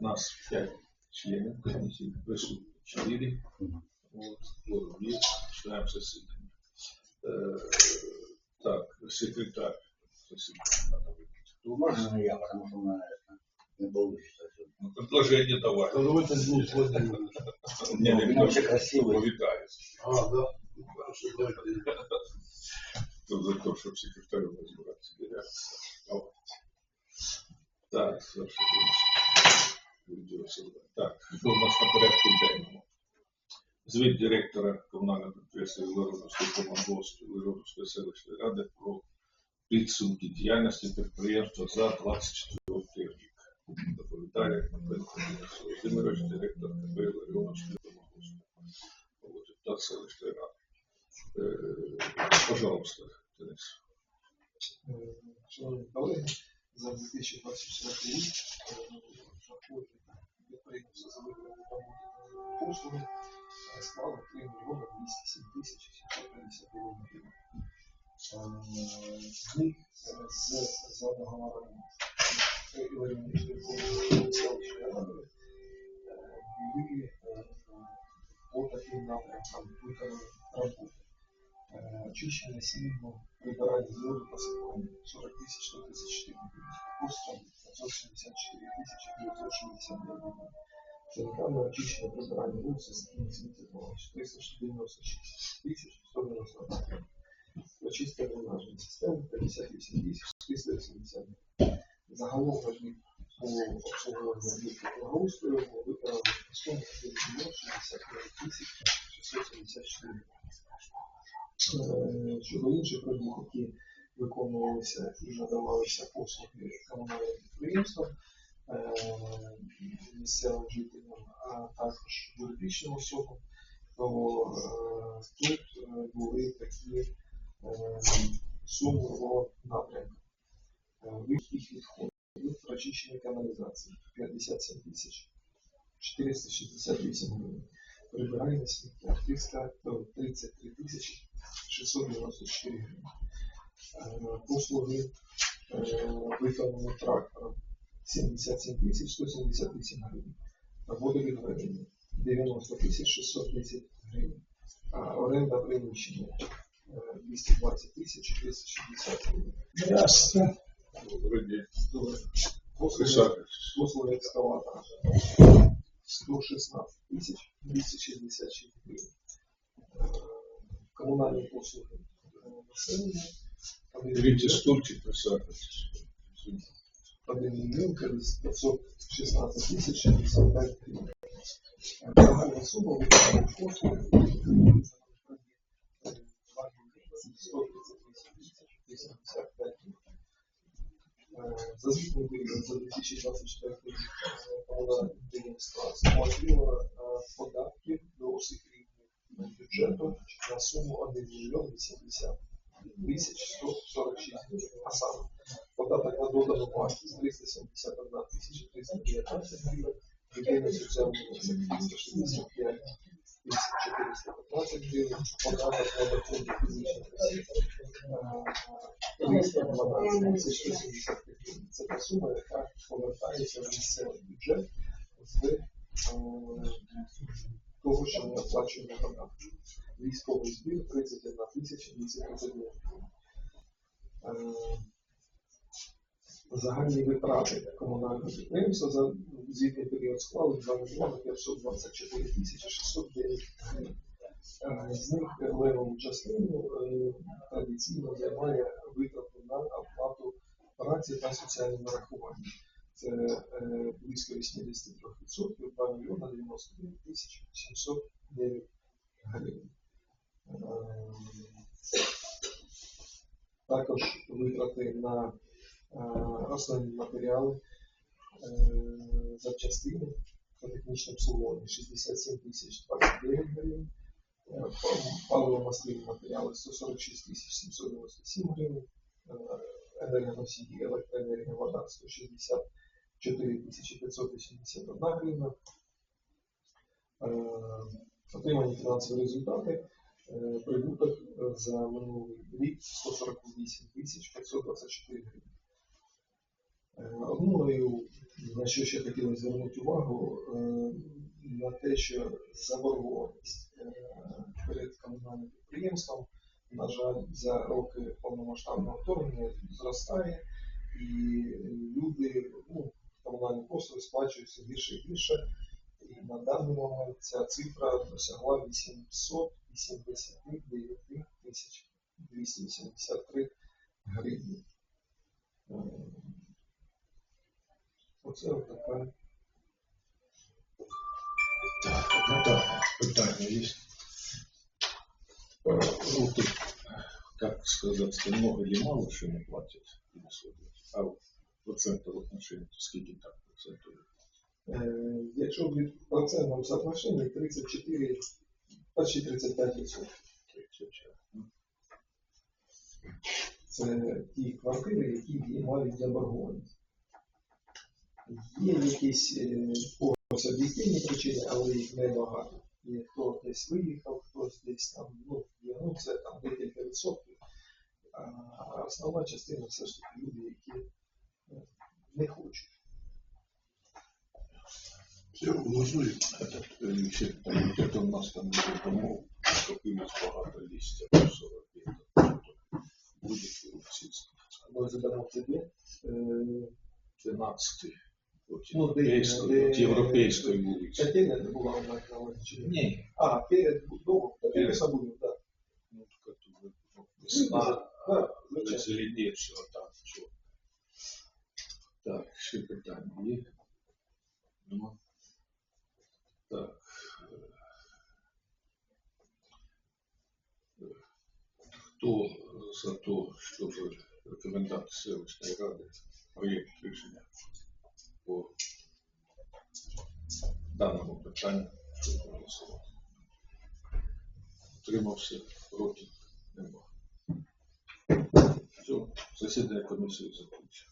нас 5 членів комісії, присутні 4. Вот, кворум є, починаємо засідання. Е, так, секретар засідання надо вибрати. Ну, можно я, потому что у меня это, не получится. Ну, предложення давай. Ну, давайте Денис Владимирович. Не, не, Ну, все не, красивые. повітаю. А, да. Хорошо, давайте. Хто за те, щоб секретарем розбиратися. Давайте. Так, Саша, дивись. Відео Так, що у нас на порядку денному? Звіт директора комунального підприємства Лероновської командовської Лероновської селищної ради про підсумки діяльності підприємства за 24 рік. Доповідає Павленко Володимирович, директор КП Лероновської командовської. Депутат селищної ради. Е, Пожалуйста, Денис. Е, Шановні колеги, за 2024 рік е, доходи підприємства за виконані роботи послуги е, склали 3 мільйони 207 тисяч 750 гривень. Е, З них е, з за договорами Іларівської селищної ради е, були е, по таким напрямкам виконані роботи. Е, очищення сильного прибирання воду по закону 40 тисяч 134 гривень. Просто 574 тисячі 960 гривень. Санітарне очищення прибирання воду це скільки сміттєвого 396 тисяч 190 гривень. Очистка дренажної системи 58 тисяч 380 гривень. Загалом робіт по обслуговуванню об'єктів благоустрою було виконано на суму 1 мільйон 65 тисяч 674 гривень. Е, Щодо інших робіт, які виконувалися і надавалися послуги комунальним підприємствам, е, місцевим жителям, а також юридичним особам, то е, тут е, були такі е, суми по напрямках. Е, Вихід відходів, прочищення каналізації 57 тисяч 468 гривень. Прибирання сміття 333 тисячі 694 гривень. Е, Послуги е, виконані трактором 77 тисяч 178 гривень. Водовідведення 90 тисяч 610 гривень. А оренда приміщення е, 220 тисяч 360 гривень. Здравствуйте. Вроді, Добре. Послуги, присаджуйтесь. послуги екскаватора 116 тисяч 266 Е, е, населення. Один Берите стульчик, присаджуйтесь. 1 мільйон 516 тисяч 65 гривень. Е, Загальна сума 2 мільйони 138 тисяч 85 гривень. Е, За період за 2024 рік е, комунальне підприємство сплатило суму 1 мільйон 80 тисяч 146 гривень. А саме податок на додану вартість 371 тисяча 319 гривень, єдиний соціальний внесок 365 тисяч 415 гривень, податок на доходи фізичних осіб е, 312 тисяч 175 гривень. Це та сума, яка повертається в місцевий бюджет з е, того, що ми оплачуємо податки. Військовий збір 31 тисяча 239 гривень. Е, Загальні витрати комунального підприємства за звітний період склали 2 мільйони 524 тисячі 609 гривень. Е, З них левову частину е, традиційно займає витрати на оплату праці та соціальні нарахування. Це близько 83%, 2 мільйона 99 тисяч 709 гривень. Е, Також витрати на е, основні матеріали, е, запчастини та технічне обслуговування 67 тисяч 29 гривень, е, паливо-мастильні матеріали 146 тисяч 797 гривень, е, енергоносії, електроенергія, вода 164 тисячі 581 гривна. Е, Отримані фінансові результати. Е, Прибуток е, за минулий рік 148 тисяч 524 гривень. Одною, на що ще хотілося звернути увагу, е, на те, що заборгованість перед комунальним підприємством, на жаль, за роки повномасштабного вторгнення зростає, і люди ну, комунальні послуги сплачують все більше і більше. І на даний момент ця цифра досягла 889 тисяч 283 гривні. Е, Оце така. Так, так, питання є. Э, Ну, тут, как сказать, что много или мало, что не платят на суде. А вот процентов отношений, то скільки так? Е, Якщо в процентному соотношенні 34, почти 35 відсотків. Це ті квартири, які є- мають заборгованість. Є якісь е, об'єктивні причини, але їх небагато. І хто десь виїхав, хтось десь там, ну, є, ну це там декілька відсотків. А основна частина все ж таки люди, які е, не хочуть. Все, голосуємо. Этот, э, еще там, где-то у нас там было домов, скопилось багато листья, 40 лет. Будет ли сельский? Ми задамо собі. Е, 12 от Ну, де- європейської, де- от європейської вулиці. Котельня не була у нас на увазі, чи ні? Ні, А, перед домом, Перед. перед собою, так. ну, така тут ну, весна, Да, а звичайно. зеленівши отак, що. Так, ще питання є? Нема? Так. Хто за те, щоб рекомендувати селищної ради проєкт рішення по даному питанню, щоб проголосувати? Утримався проти нема. Все, засідання комісії закінчено.